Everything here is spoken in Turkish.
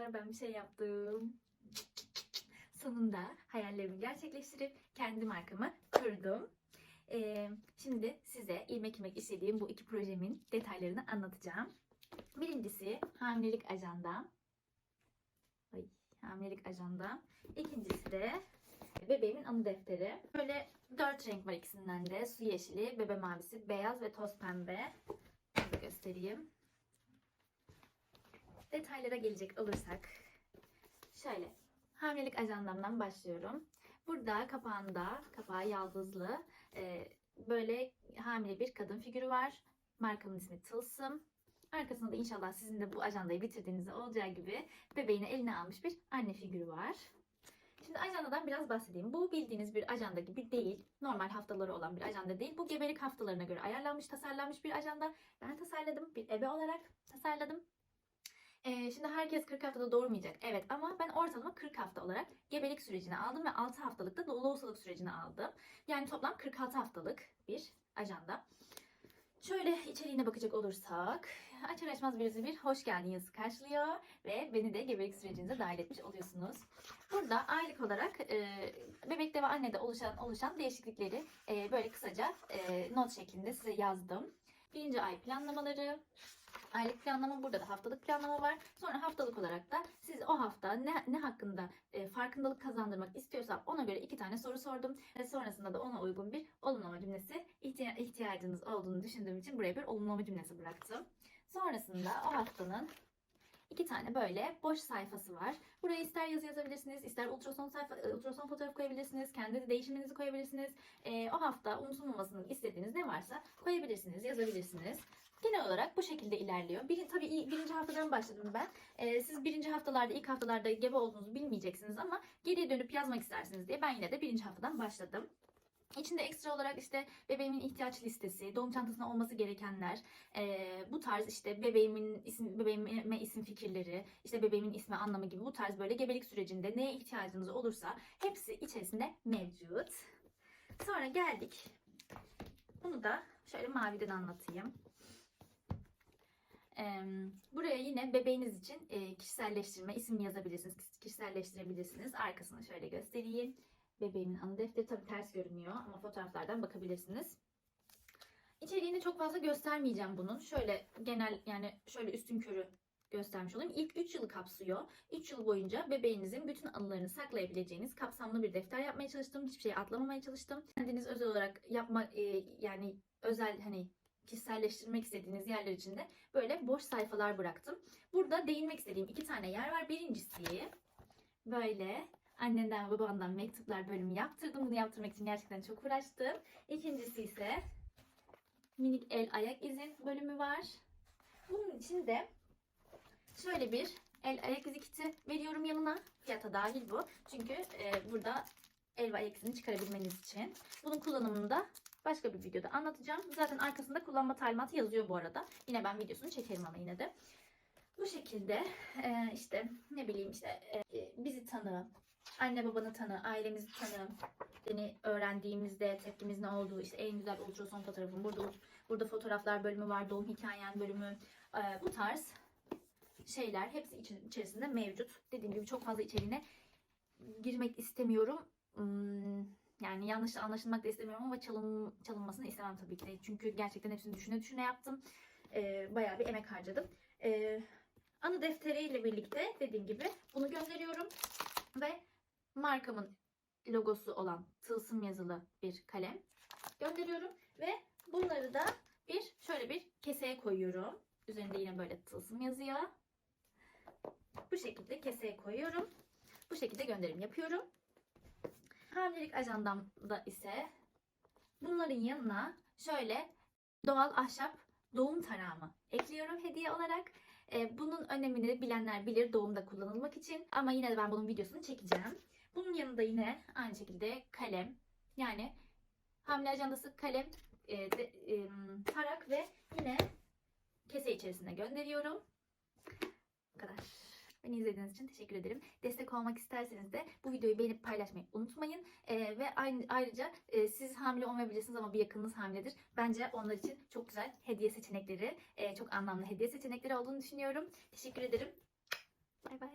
Arkadaşlar ben bir şey yaptım. Sonunda hayallerimi gerçekleştirip kendi markamı kurdum. Ee, şimdi size ilmek ilmek işlediğim bu iki projemin detaylarını anlatacağım. Birincisi hamilelik ajandam. Ay, hamilelik ajandam. İkincisi de bebeğimin anı defteri. Böyle dört renk var ikisinden de. Su yeşili, bebe mavisi, beyaz ve toz pembe. Bunu göstereyim. Detaylara gelecek olursak. Şöyle hamilelik ajandamdan başlıyorum. Burada kapağında, kapağı yaldızlı, e, böyle hamile bir kadın figürü var. Markamın ismi Tılsım. Arkasında da inşallah sizin de bu ajandayı bitirdiğinizde olacağı gibi bebeğini eline almış bir anne figürü var. Şimdi ajandadan biraz bahsedeyim. Bu bildiğiniz bir ajanda gibi değil. Normal haftaları olan bir ajanda değil. Bu gebelik haftalarına göre ayarlanmış, tasarlanmış bir ajanda. Ben tasarladım. Bir ebe olarak tasarladım. Ee, şimdi herkes 40 haftada doğurmayacak. Evet ama ben ortalama 40 hafta olarak gebelik sürecini aldım ve 6 haftalıkta doğulusalık sürecini aldım. Yani toplam 46 haftalık bir ajanda. Şöyle içeriğine bakacak olursak açar açmaz birisi bir hoş geldin yazısı karşılıyor ve beni de gebelik sürecinize dahil etmiş oluyorsunuz. Burada aylık olarak e, bebekte ve annede oluşan oluşan değişiklikleri e, böyle kısaca e, not şeklinde size yazdım. Birinci ay planlamaları, aylık planlama burada da haftalık planlama var. Sonra haftalık olarak da siz o hafta ne, ne hakkında e, farkındalık kazandırmak istiyorsam ona göre iki tane soru sordum. Ve sonrasında da ona uygun bir olumlama cümlesi ihtiya- ihtiyacınız olduğunu düşündüğüm için buraya bir olumlama cümlesi bıraktım. Sonrasında o haftanın iki tane böyle boş sayfası var. Buraya ister yazı yazabilirsiniz, ister ultrason sayfa, e, ultrason fotoğraf koyabilirsiniz, kendi de değişiminizi koyabilirsiniz. E, o hafta unutulmamasını istediğiniz ne varsa koyabilirsiniz, yazabilirsiniz. Genel olarak bu şekilde ilerliyor. Bir, tabii birinci haftadan başladım ben. E, siz birinci haftalarda, ilk haftalarda gebe olduğunuzu bilmeyeceksiniz ama geriye dönüp yazmak istersiniz diye ben yine de birinci haftadan başladım. İçinde ekstra olarak işte bebeğimin ihtiyaç listesi, doğum çantasında olması gerekenler, eee, bu tarz işte bebeğimin isim, bebeğime isim fikirleri, işte bebeğimin ismi anlamı gibi bu tarz böyle gebelik sürecinde neye ihtiyacınız olursa hepsi içerisinde mevcut. Sonra geldik. Bunu da şöyle maviden anlatayım. Buraya yine bebeğiniz için eee, kişiselleştirme, isim yazabilirsiniz, kişiselleştirebilirsiniz. Arkasını şöyle göstereyim. Bebeğimin anı defteri tabii ters görünüyor ama fotoğraflardan bakabilirsiniz. İçeriğini çok fazla göstermeyeceğim bunun. Şöyle genel yani şöyle üstün körü göstermiş olayım. İlk 3 yılı kapsıyor. 3 yıl boyunca bebeğinizin bütün anılarını saklayabileceğiniz kapsamlı bir defter yapmaya çalıştım. Hiçbir şey atlamamaya çalıştım. Kendiniz özel olarak yapma e, yani özel hani kişiselleştirmek istediğiniz yerler için de böyle boş sayfalar bıraktım. Burada değinmek istediğim iki tane yer var. Birincisi böyle annenden babandan mektuplar bölümü yaptırdım. Bunu yaptırmak için gerçekten çok uğraştım. İkincisi ise minik el ayak izin bölümü var. Bunun için de şöyle bir el ayak izi kiti veriyorum yanına. Fiyata dahil bu. Çünkü e, burada el ve ayak izini çıkarabilmeniz için. Bunun kullanımını da başka bir videoda anlatacağım. Zaten arkasında kullanma talimatı yazıyor bu arada. Yine ben videosunu çekerim ama yine de. Bu şekilde e, işte ne bileyim işte e, bizi tanı, anne babanı tanı, ailemizi tanı, seni öğrendiğimizde tepkimiz ne olduğu, işte en güzel ultrason fotoğrafım, burada burada fotoğraflar bölümü var, doğum hikayen bölümü, e, bu tarz şeyler hepsi için, içerisinde mevcut. Dediğim gibi çok fazla içeriğine girmek istemiyorum. Hmm, yani yanlış anlaşılmak da istemiyorum ama çalın, çalınmasını istemem tabii ki de. Çünkü gerçekten hepsini düşüne düşüne yaptım. E, bayağı bir emek harcadım. E, anı defteriyle birlikte dediğim gibi bunu gönderiyorum ve markamın logosu olan tılsım yazılı bir kalem gönderiyorum ve bunları da bir şöyle bir keseye koyuyorum. Üzerinde yine böyle tılsım yazıyor. Bu şekilde keseye koyuyorum. Bu şekilde gönderim yapıyorum. Hamilelik ajandamda ise bunların yanına şöyle doğal ahşap doğum tarağımı ekliyorum hediye olarak. Ee, bunun önemini bilenler bilir doğumda kullanılmak için. Ama yine de ben bunun videosunu çekeceğim. Bunun yanında yine aynı şekilde kalem. Yani hamile ajandası kalem, e, e, tarak ve yine kese içerisinde gönderiyorum. Beni izlediğiniz için teşekkür ederim. Destek olmak isterseniz de bu videoyu beğenip paylaşmayı unutmayın. Ee, ve aynı, ayrıca e, siz hamile olmayabilirsiniz ama bir yakınınız hamiledir. Bence onlar için çok güzel hediye seçenekleri, e, çok anlamlı hediye seçenekleri olduğunu düşünüyorum. Teşekkür ederim. Bay. bay.